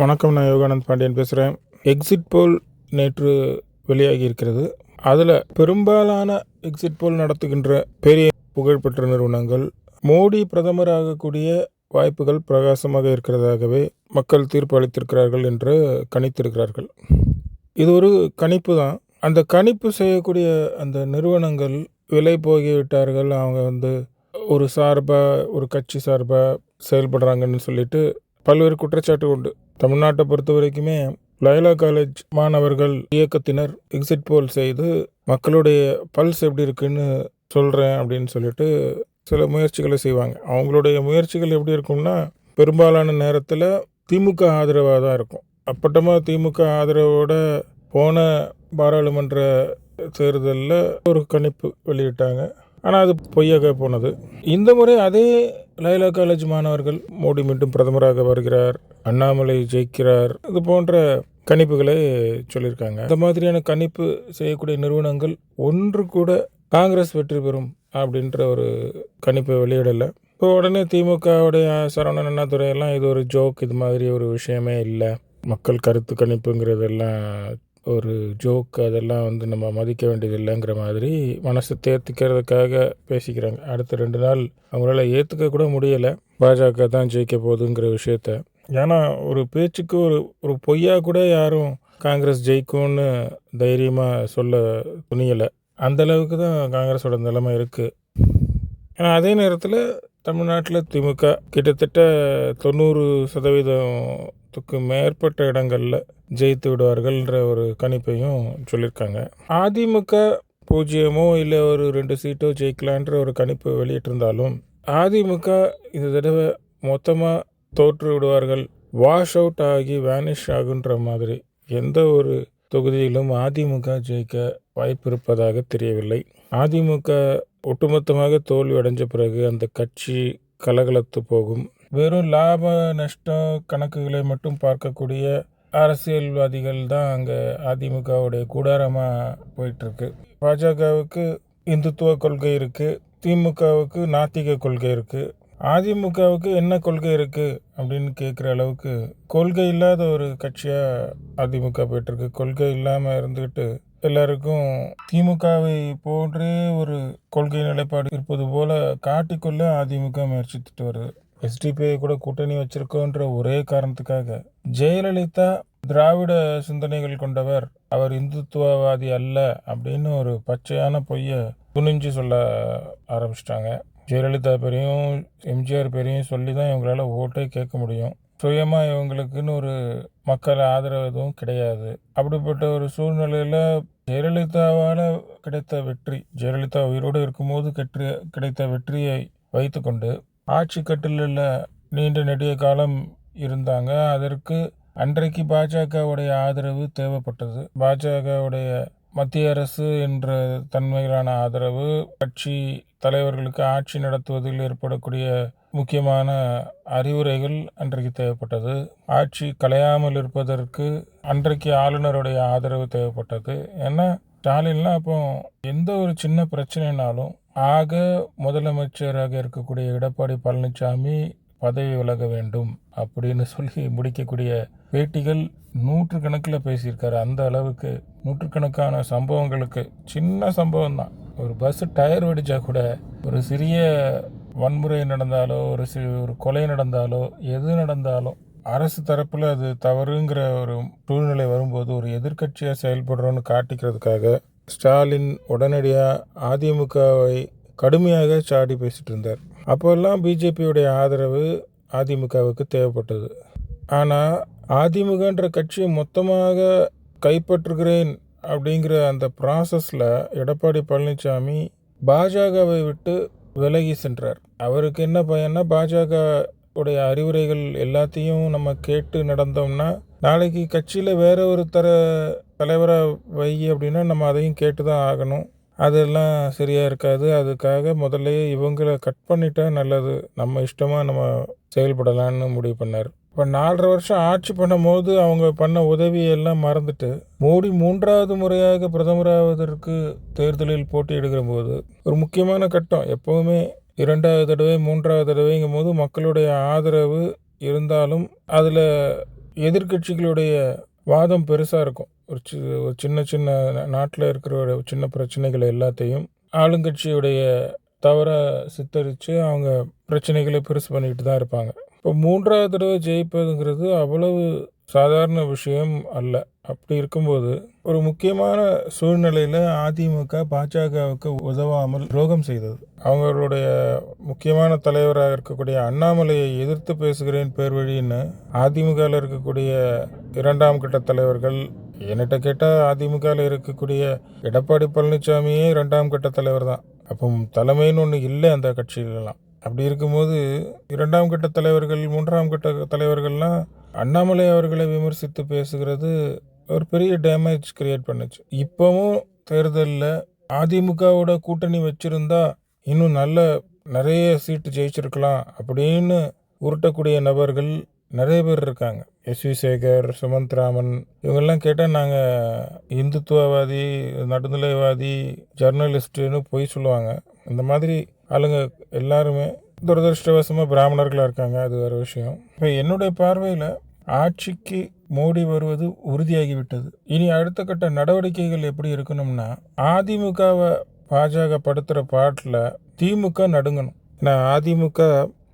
வணக்கம் நான் யோகானந்த் பாண்டியன் பேசுகிறேன் எக்ஸிட் போல் நேற்று வெளியாகி இருக்கிறது. அதில் பெரும்பாலான எக்ஸிட் போல் நடத்துகின்ற பெரிய புகழ்பெற்ற நிறுவனங்கள் மோடி பிரதமர் ஆகக்கூடிய வாய்ப்புகள் பிரகாசமாக இருக்கிறதாகவே மக்கள் தீர்ப்பு அளித்திருக்கிறார்கள் என்று கணித்திருக்கிறார்கள். இது ஒரு கணிப்பு தான். அந்த கணிப்பு செய்யக்கூடிய அந்த நிறுவனங்கள் விலை போகிவிட்டார்கள். அவங்க வந்து ஒரு சார்பாக ஒரு கட்சி சார்பாக செயல்படுறாங்கன்னு சொல்லிட்டு பல்வேறு குற்றச்சாட்டு உண்டு. தமிழ்நாட்டை பொறுத்த வரைக்குமே லயலா காலேஜ் மாணவர்கள் இயக்கத்தினர் எக்ஸிட் போல் செய்து மக்களுடைய பல்ஸ் எப்படி இருக்குன்னு சொல்கிறேன் அப்படின்னு சொல்லிட்டு சில முயற்சிகளை செய்வாங்க. அவங்களுடைய முயற்சிகள் எப்படி இருக்கும்னா பெரும்பாலான நேரத்தில் திமுக ஆதரவாக தான் இருக்கும். அப்பட்டமாக திமுக ஆதரவோட போன பாராளுமன்ற தேர்தலில் ஒரு கணிப்பு வெளியிட்டாங்க. ஆனால் அது பொய்யாக போனது. இந்த முறை அதே லைலா காலேஜ் மாணவர்கள் மோடி மீண்டும் பிரதமராக வருகிறார் அண்ணாமலை ஜெயிக்கிறார் இது போன்ற கணிப்புகளை சொல்லியிருக்காங்க. இந்த மாதிரியான கணிப்பு செய்யக்கூடிய நிறுவனங்கள் ஒன்று கூட காங்கிரஸ் வெற்றி பெறும் அப்படின்ற ஒரு கணிப்பை வெளியிடலை. இப்போ உடனே திமுகவுடைய சரவணன் அண்ணாதுரை எல்லாம் இது ஒரு ஜோக் இது மாதிரி ஒரு விஷயமே இல்லை. மக்கள் கருத்து கணிப்புங்கிறதெல்லாம் ஒரு ஜோக் அதெல்லாம் வந்து நம்ம மதிக்க வேண்டியது இல்லைங்கிற மாதிரி மனசை தேர்த்திக்கிறதுக்காக பேசிக்கிறாங்க. அடுத்த ரெண்டு நாள் அவங்களால ஏற்றுக்க கூட முடியலை. பாஜக தான் ஜெயிக்க போகுதுங்கிற விஷயத்த. ஏன்னா ஒரு பேச்சுக்கு ஒரு ஒரு பொய்யா கூட யாரும் காங்கிரஸ் ஜெயிக்கும்னு தைரியமாக சொல்ல துணியலை. அந்த அளவுக்கு தான் காங்கிரஸோட நிலைமை இருக்குது ஏன்னா அதே நேரத்தில் தமிழ்நாட்டில் திமுக கிட்டத்தட்ட தொண்ணூறு சதவீதத்துக்கு மேற்பட்ட இடங்களில் ஜெயித்து விடுவார்கள்ன்ற ஒரு கணிப்பையும் சொல்லியிருக்காங்க. அதிமுக பூஜ்ஜியமோ இல்லை ஒரு ரெண்டு சீட்டோ ஜெயிக்கலான்ற ஒரு கணிப்பு வெளியிட்டிருந்தாலும் அதிமுக இந்த தடவை மொத்தமாக தோற்று விடுவார்கள். வாஷ் அவுட் ஆகி வேனிஷ் ஆகுன்ற மாதிரி எந்த ஒரு தொகுதியிலும் அதிமுக ஜெயிக்க வாய்ப்பு இருப்பதாக தெரியவில்லை. அதிமுக ஒட்டுமொத்தமாக தோல்வி அடைஞ்ச பிறகு அந்த கட்சி கலகலத்து போகும். வெறும் லாப நஷ்ட கணக்குகளை மட்டும் பார்க்கக்கூடிய அரசியல்வாதிகள் தான் அங்கே அதிமுகவுடைய கூடாரமாக போயிட்டுருக்கு. பாஜகவுக்கு இந்துத்துவ கொள்கை இருக்குது திமுகவுக்கு நாத்திக கொள்கை இருக்குது அதிமுகவுக்கு என்ன கொள்கை இருக்குது அப்படின்னு கேட்குற அளவுக்கு கொள்கை இல்லாத ஒரு கட்சியாக அதிமுக போயிட்டுருக்கு. கொள்கை இல்லாமல் இருந்துக்கிட்டு எல்லாருக்கும் திமுகவை போன்றே ஒரு கொள்கை நிலைப்பாடு இருப்பது போல காட்டிக்கொள்ள அதிமுக முயற்சித்துட்டு வருது. எஸ்டிபிஐ கூட கூட்டணி வச்சிருக்கோன்ற ஒரே காரணத்துக்காக ஜெயலலிதா திராவிட சிந்தனைகள் கொண்டவர் அவர் இந்துத்துவவாதி அல்ல அப்படின்னு ஒரு பச்சையான பொய்யை துணிஞ்சு சொல்ல ஆரம்பிச்சிட்டாங்க. ஜெயலலிதா பேரையும் எம்ஜிஆர் பேரையும் சொல்லி தான் இவங்களால ஓட்டே கேட்க முடியும். சுயமாக இவங்களுக்குன்னு ஒரு மக்கள் ஆதரவு எதுவும் கிடையாது. அப்படிப்பட்ட ஒரு சூழ்நிலையில் ஜெயலலிதாவால் கிடைத்த வெற்றி ஜெயலலிதா உயிரோடு இருக்கும்போது கெற்று கிடைத்த வெற்றியை வைத்துக்கொண்டு ஆட்சி கட்டிலில் நீண்ட நெடிய காலம் இருந்தாங்க. அதற்கு அன்றைக்கு பாஜகவுடைய ஆதரவு தேவைப்பட்டது. பாஜகவுடைய மத்திய அரசு என்ற தன்மையிலான ஆதரவு கட்சி தலைவர்களுக்கு ஆட்சி நடத்துவதில் ஏற்படக்கூடிய முக்கியமான அறிவுரைகள் அன்றைக்கு தேவைப்பட்டது. ஆட்சி கலையாமல் இருப்பதற்கு அன்றைக்கு ஆளுநருடைய ஆதரவு தேவைப்பட்டது. ஏன்னா ஸ்டாலின்லாம் அப்போ எந்த ஒரு சின்ன பிரச்சனைனாலும் ஆக முதலமைச்சராக இருக்கக்கூடிய எடப்பாடி பழனிசாமி பதவி விலக வேண்டும் அப்படின்னு சொல்லி முடிக்கக்கூடிய பேட்டிகள் நூற்று கணக்கில் பேசியிருக்காரு. அந்த அளவுக்கு நூற்றுக்கணக்கான சம்பவங்களுக்கு சின்ன சம்பவம் தான் ஒரு பஸ் டயர் வெடித்தா கூட ஒரு சிறிய வன்முறை நடந்தாலோ ஒரு சி ஒரு கொலை நடந்தாலோ எது நடந்தாலும் அரசு தரப்பில் அது தவறுங்கிற ஒரு சூழ்நிலை வரும்போது ஒரு எதிர்க்கட்சியாக செயல்படுறோன்னு காட்டிக்கிறதுக்காக ஸ்டாலின் உடனடியாக அதிமுகவை கடுமையாக சாடி பேசிட்டு இருந்தார். அப்போல்லாம் பிஜேபியுடைய ஆதரவு அதிமுகவுக்கு தேவைப்பட்டது. ஆனால் அதிமுகன்ற கட்சியை மொத்தமாக கைப்பற்றுகிறேன் அப்படிங்கிற அந்த ப்ராசஸில் எடப்பாடி பழனிசாமி பாஜகவை விட்டு விலகி சென்றார். அவருக்கு என்ன பயன்னா பாஜக உடைய அறிவுரைகள் எல்லாத்தையும் நம்ம கேட்டு நடந்தோம்னா நாளைக்கு கட்சியில் வேற ஒரு தர தலைவராக வை அப்படின்னா நம்ம அதையும் கேட்டு தான் ஆகணும். அதெல்லாம் சரியாக இருக்காது. அதுக்காக முதல்லயே இவங்களை கட் பண்ணிட்டா நல்லது. நம்ம இஷ்டமாக நம்ம செயல்படலான்னு முடிவு பண்ணார். இப்போ நாலரை வருஷம் ஆட்சி பண்ணும்போது அவங்க பண்ண உதவியெல்லாம் மறந்துட்டு மோடி மூன்றாவது முறையாக பிரதமராவதற்கு தேர்தலில் போட்டியிடுகிற போது ஒரு முக்கியமான கட்டம். எப்போவுமே இரண்டாவது தடவை மூன்றாவது தடவைங்கும் போது மக்களுடைய ஆதரவு இருந்தாலும் அதில் எதிர்க்கட்சிகளுடைய வாதம் பெருசாக இருக்கும். ஒரு சி ஒரு சின்ன சின்ன நாட்டில் இருக்கிற ஒரு சின்ன பிரச்சனைகள் எல்லாத்தையும் ஆளுங்கட்சியுடைய தவற சித்தரித்து அவங்க பிரச்சனைகளை பெருசு பண்ணிக்கிட்டு தான் இருப்பாங்க. இப்போ மூன்றாவது தடவை ஜெயிப்பதுங்கிறது அவ்வளவு சாதாரண விஷயம் அல்ல. அப்படி இருக்கும்போது ஒரு முக்கியமான சூழ்நிலையில் அதிமுக பாஜகவுக்கு உதவாமல் துரோகம் செய்தது. அவங்களுடைய முக்கியமான தலைவராக இருக்கக்கூடிய அண்ணாமலையை எதிர்த்து பேசுகிறேன் பேர் வழின்னு அதிமுகவில் இருக்கக்கூடிய இரண்டாம் கட்ட தலைவர்கள் என்கிட்ட கேட்டால் அதிமுகவில் இருக்கக்கூடிய எடப்பாடி பழனிசாமியே இரண்டாம் கட்ட தலைவர் தான் அப்போ தலைமைன்னு ஒன்று இல்லை அந்த கட்சியிலலாம். அப்படி இருக்கும்போது இரண்டாம் கட்ட தலைவர்கள் மூன்றாம் கட்ட தலைவர்கள்லாம் அண்ணாமலை அவர்களை விமர்சித்து பேசுகிறது ஒரு பெரிய டேமேஜ் கிரியேட் பண்ணுச்சு. இப்போவும் தேர்தலில் அதிமுகவோட கூட்டணி வச்சிருந்தா இன்னும் நல்ல நிறைய சீட்டு ஜெயிச்சிருக்கலாம் அப்படின்னு உருட்டக்கூடிய நபர்கள் நிறைய பேர் இருக்காங்க. எஸ் வி சேகர் சுமந்த் ராமன் இவங்கெல்லாம் கேட்டால் நாங்கள் இந்துத்துவவாதி நடுநிலைவாதி ஜர்னலிஸ்ட்டுன்னு பொய் சொல்லுவாங்க. இந்த மாதிரி ஆளுங்க எல்லாருமே துரதிருஷ்டவசமாக பிராமணர்களாக இருக்காங்க அது வேறு விஷயம். இப்போ என்னுடைய பார்வையில் ஆட்சிக்கு மோடி வருவது உறுதியாகிவிட்டது. இனி அடுத்த கட்ட நடவடிக்கைகள் எப்படி இருக்கணும்னா அதிமுகவை பாஜக படுத்துகிற பாட்டில் திமுக நடுங்கணும். நான் அதிமுக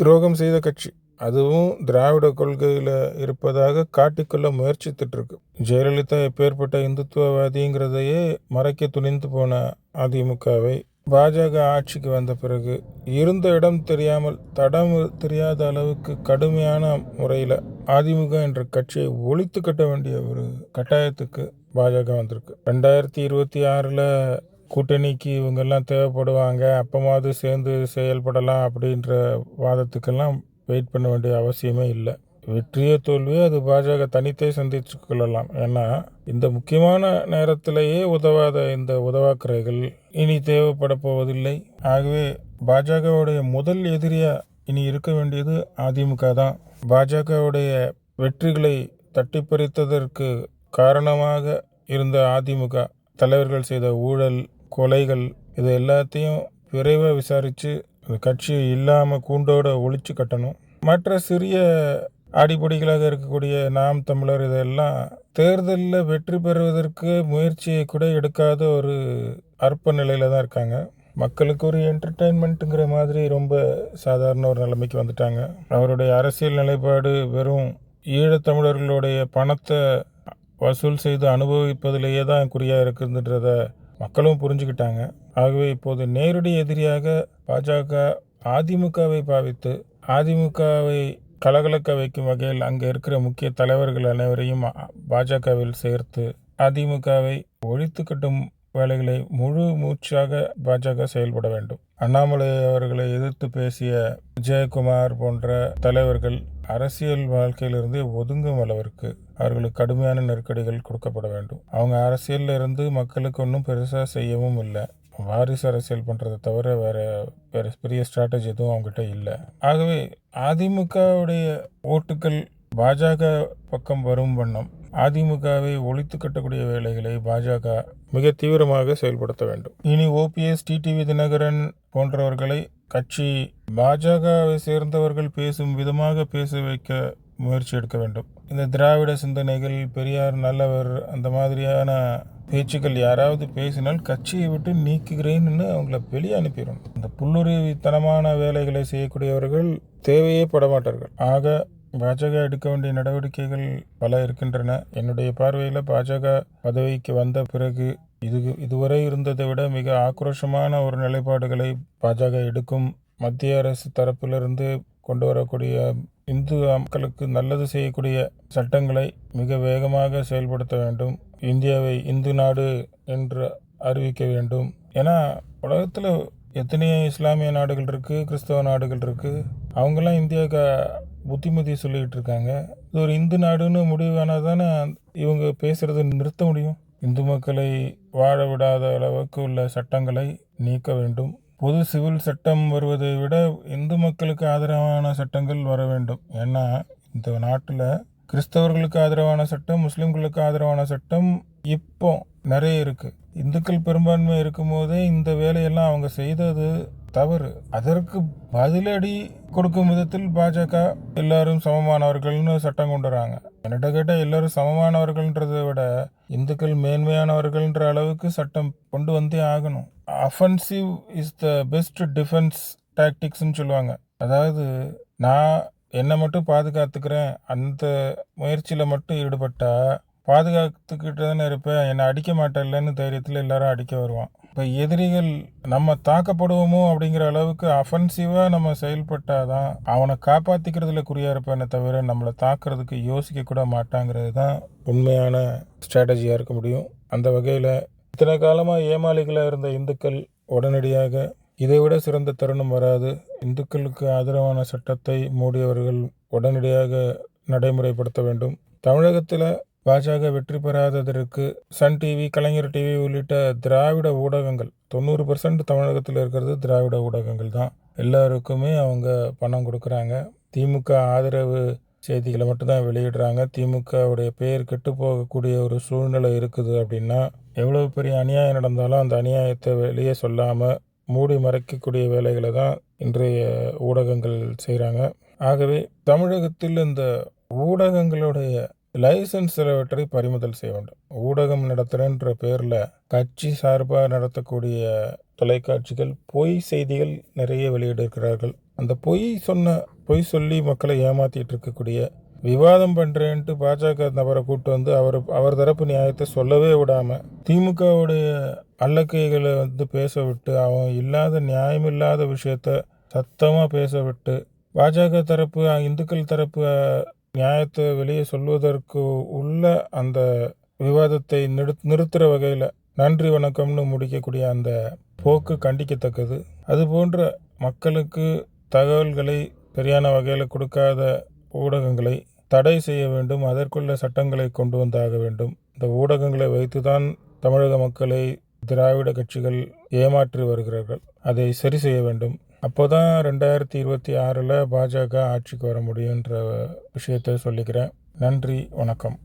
துரோகம் செய்த கட்சி. அதுவும் திராவிட கொள்கையில் இருப்பதாக காட்டிக்கொள்ள முயற்சித்துட்டு இருக்கு ஜெயலலிதா எப்பேற்பட்ட இந்துத்துவவாதிங்கிறதையே மறைக்க துணிந்து போன அதிமுகவை பாஜக ஆட்சிக்கு வந்த பிறகு இருந்த இடம் தெரியாமல் தடம் தெரியாத அளவுக்கு கடுமையான முறையில் அதிமுக என்ற கட்சியை ஒழித்து கட்ட வேண்டிய ஒரு கட்டாயத்துக்கு பாஜக வந்திருக்கு. ரெண்டாயிரத்தி இருபத்தி ஆறில் கூட்டணிக்கு இவங்கெல்லாம் தேவைப்படுவாங்க அப்பமாவது சேர்ந்து செயல்படலாம் அப்படின்ற வாதத்துக்கெல்லாம் வெயிட் பண்ண வேண்டிய அவசியமே இல்லை. வெற்றியோ தோல்வியோ அது பாஜக தனித்தே சந்தித்து கொள்ளலாம். ஏன்னா இந்த முக்கியமான நேரத்திலேயே உதவாத இந்த உதவாக்குறைகள் இனி தேவைப்பட போவதில்லை. ஆகவே பாஜகவுடைய முதல் எதிரியாக இனி இருக்க வேண்டியது அதிமுக தான். பாஜகவுடைய வெற்றிகளை தட்டி பறித்ததற்கு காரணமாக இருந்த அதிமுக தலைவர்கள் செய்த ஊழல் கொலைகள் இது எல்லாத்தையும் விரைவாக விசாரித்து அந்த கட்சியை இல்லாமல் கூண்டோட ஒழிச்சு கட்டணும். மற்ற சிறிய அடிப்படைகளாக இருக்கக்கூடிய நாம் தமிழர் இதெல்லாம் தேர்தலில் வெற்றி பெறுவதற்கு முயற்சியை கூட எடுக்காத ஒரு அற்ப நிலையில் தான் இருக்காங்க. மக்களுக்கு ஒரு என்டர்டெயின்மெண்ட்டுங்கிற மாதிரி ரொம்ப சாதாரண ஒரு நிலைமைக்கு வந்துட்டாங்க. அவருடைய அரசியல் நிலைப்பாடு வெறும் ஈழத்தமிழர்களுடைய பணத்தை வசூல் செய்து அனுபவிப்பதிலேயே தான் குறியாக இருக்குதுன்றத மக்களும் புரிஞ்சுக்கிட்டாங்க. ஆகவே இப்போது நேரடி எதிரியாக பாஜக அதிமுகவை பாவித்து அதிமுகவை கலகலக்க வைக்கும் வகையில் அங்கே இருக்கிற முக்கிய தலைவர்கள் அனைவரையும் பாஜகவில் சேர்த்து அதிமுகவை ஒழித்து கட்டும் வேலைகளை முழு மூச்சாக பாஜக செயல்பட வேண்டும். அண்ணாமலை அவர்களை எதிர்த்து பேசிய விஜயகுமார் போன்ற தலைவர்கள் அரசியல் வாழ்க்கையிலிருந்து ஒதுங்கும் அளவிற்கு அவர்களுக்கு கடுமையான நெருக்கடிகள் கொடுக்கப்பட வேண்டும். அவங்க அரசியலில் இருந்து மக்களுக்கு ஒன்றும் பெருசாக செய்யவும் இல்லை. வாரிசு அரசியல் பண்ணுறதை தவிர வேற வேறு பெரிய ஸ்ட்ராட்டஜி எதுவும் அவங்ககிட்ட இல்லை. ஆகவே அதிமுகவுடைய ஓட்டுக்கள் பாஜக பக்கம் வரும் வண்ணம் அதிமுகவை ஒழித்து கட்டக்கூடிய வேலைகளை பாஜக மிக தீவிரமாக செயல்படுத்த வேண்டும். இனி ஓபிஎஸ் டிடிவி தினகரன் போன்றவர்களை கட்சி பாஜகவை சேர்ந்தவர்கள் பேசும் விதமாக பேச வைக்க முயற்சி எடுக்க வேண்டும். இந்த திராவிட சிந்தனைகள் பெரியார் நல்லவர் அந்த மாதிரியான பேச்சுக்கள் யாராவது பேசினால் கட்சியை விட்டு நீக்குகிறேன்னு அவங்கள வெளியே அனுப்பிடணும் இந்த புல்லுரித்தனமான வேலைகளை செய்யக்கூடியவர்கள் தேவையே படமாட்டார்கள். ஆக பாஜக எடுக்க வேண்டிய நடவடிக்கைகள் பல இருக்கின்றன. என்னுடைய பார்வையில் பாஜக பதவிக்கு வந்த பிறகு இது இதுவரை இருந்ததை விட மிக ஆக்ரோஷமான ஒரு நிலைப்பாடுகளை பாஜக எடுக்கும் மத்திய அரசு தரப்பிலிருந்து கொண்டு வரக்கூடிய இந்து மக்களுக்கு நல்லது செய்யக்கூடிய சட்டங்களை மிக வேகமாக செயல்படுத்த வேண்டும். இந்தியாவை இந்து நாடு என்று அறிவிக்க வேண்டும். ஏன்னா உலகத்தில் எத்தனையோ இஸ்லாமிய நாடுகள் இருக்குது கிறிஸ்தவ நாடுகள் இருக்குது அவங்கெல்லாம் இந்தியாவுக்கு புத்திமதி சொல்லிக்கிட்டு இருக்காங்க. இது ஒரு இந்து நாடுன்னு முடிவானால் தானே இவங்க பேசுகிறத நிறுத்த முடியும். இந்து மக்களை வாழ விடாத அளவுக்கு உள்ள சட்டங்களை நீக்க வேண்டும். பொது சிவில் சட்டம் வருவதை விட இந்து மக்களுக்கு ஆதரவான சட்டங்கள் வர வேண்டும். ஏன்னா இந்த நாட்டில் கிறிஸ்தவர்களுக்கு ஆதரவான சட்டம் முஸ்லீம்களுக்கு ஆதரவான சட்டம் இப்போ நிறைய இருக்குது இந்துக்கள் பெரும்பான்மை இருக்கும்போதே இந்த வேலையெல்லாம் அவங்க செய்தது தவறு. அதற்கு பதிலடி கொடுக்கும் விதத்தில் பாஜக எல்லாரும் சமமானவர்கள்னு சட்டம் கொண்டு வராங்க. என்னட்ட கேட்டால் எல்லாரும் சமமானவர்கள்ன்றதை விட இந்துக்கள் மேன்மையானவர்கள்ன்ற அளவுக்கு சட்டம் கொண்டு வந்தே ஆகணும். Offensive is the best defence டாக்டிக்ஸ்ன்னு சொல்லுவாங்க. அதாவது நான் என்னை மட்டும் பாதுகாத்துக்கிறேன். அந்த முயற்சியில் மட்டும் ஈடுபட்டால் பாதுகாத்துக்கிட்டு தானே இருப்பேன். என்னை அடிக்க மாட்டேன்லன்னு தைரியத்தில் எல்லாரும் அடிக்க வருவான். இப்போ எதிரிகள் நம்ம தாக்கப்படுவோமோ அப்படிங்கிற அளவுக்கு அஃபென்சிவாக நம்ம செயல்பட்டால் தான் அவனை காப்பாற்றிக்கிறதுல குறியாக இருப்பேனே தவிர நம்மளை தாக்குறதுக்கு யோசிக்க கூட மாட்டாங்கிறது தான் உண்மையான ஸ்ட்ராட்டஜியாக இருக்க முடியும். அந்த வகையில் இத்தனை காலமாக ஏமாளிகளாக இருந்த இந்துக்கள் உடனடியாக இதை விட சிறந்த தருணம் வராது. இந்துக்களுக்கு ஆதரவான சட்டத்தை மோடி அவர்கள் உடனடியாக நடைமுறைப்படுத்த வேண்டும். தமிழகத்தில் பாஜக வெற்றி பெறாததற்கு சன் டிவி கலைஞர் டிவி உள்ளிட்ட திராவிட ஊடகங்கள் தொண்ணூறு பர்சன்ட் தமிழகத்தில் இருக்கிறது திராவிட ஊடகங்கள் தான். எல்லாருக்குமே அவங்க பணம் கொடுக்குறாங்க. திமுக ஆதரவு செய்திகளை மட்டும்தான் வெளியிடுறாங்க. திமுகவுடைய பெயர் கெட்டு போகக்கூடிய ஒரு சூழ்நிலை இருக்குது அப்படின்னா எவ்வளோ பெரிய அநியாயம் நடந்தாலும் அந்த அநியாயத்தை வெளியே சொல்லாமல் மூடி மறைக்கக்கூடிய வேலைகளை தான் இன்றைய ஊடகங்கள் செய்கிறாங்க. ஆகவே தமிழகத்தில் இந்த ஊடகங்களுடைய லைசன்ஸ் சிலவற்றை பறிமுதல் செய்ய வேண்டும். ஊடகம் நடத்துகிறேன்ற பேரில் கட்சி சார்பாக நடத்தக்கூடிய தொலைக்காட்சிகள் பொய் செய்திகள் நிறைய வெளியிட்டிருக்கிறார்கள். அந்த பொய் சொன்ன பொய் சொல்லி மக்களை ஏமாற்றிட்டு இருக்கக்கூடிய விவாதம் பண்ணுறேன்ட்டு பாஜக நபரை கூட்டு வந்து அவர் அவர் தரப்பு நியாயத்தை சொல்லவே விடாமல் திமுகவுடைய அல்லக்கைகளை வந்து பேச விட்டு அவன் இல்லாத நியாயமில்லாத விஷயத்த சத்தமாக பேச விட்டு பாஜக தரப்பு இந்துக்கள் தரப்பு நியாயத்தை வெளியே சொல்வதற்கு உள்ள அந்த விவாதத்தை நிறு நிறுத்துகிற வகையில் நன்றி வணக்கம்னு முடிக்கக்கூடிய அந்த போக்கு கண்டிக்கத்தக்கது. அது போன்ற மக்களுக்கு தகவல்களை சரியான வகையில் கொடுக்காத ஊடகங்களை தடை செய்ய வேண்டும் அதற்குள்ள சட்டங்களை கொண்டு வந்தாக வேண்டும். இந்த ஊடகங்களை வைத்துதான் தமிழக மக்களை திராவிட கட்சிகள் ஏமாற்றி வருகிறார்கள். அதை சரி செய்ய வேண்டும். அப்போதான் ரெண்டாயிரத்தி இருபத்தி ஆறில் பாஜக ஆட்சிக்கு வர முடியுன்ற விஷயத்தை சொல்லிக்கிறேன். நன்றி வணக்கம்.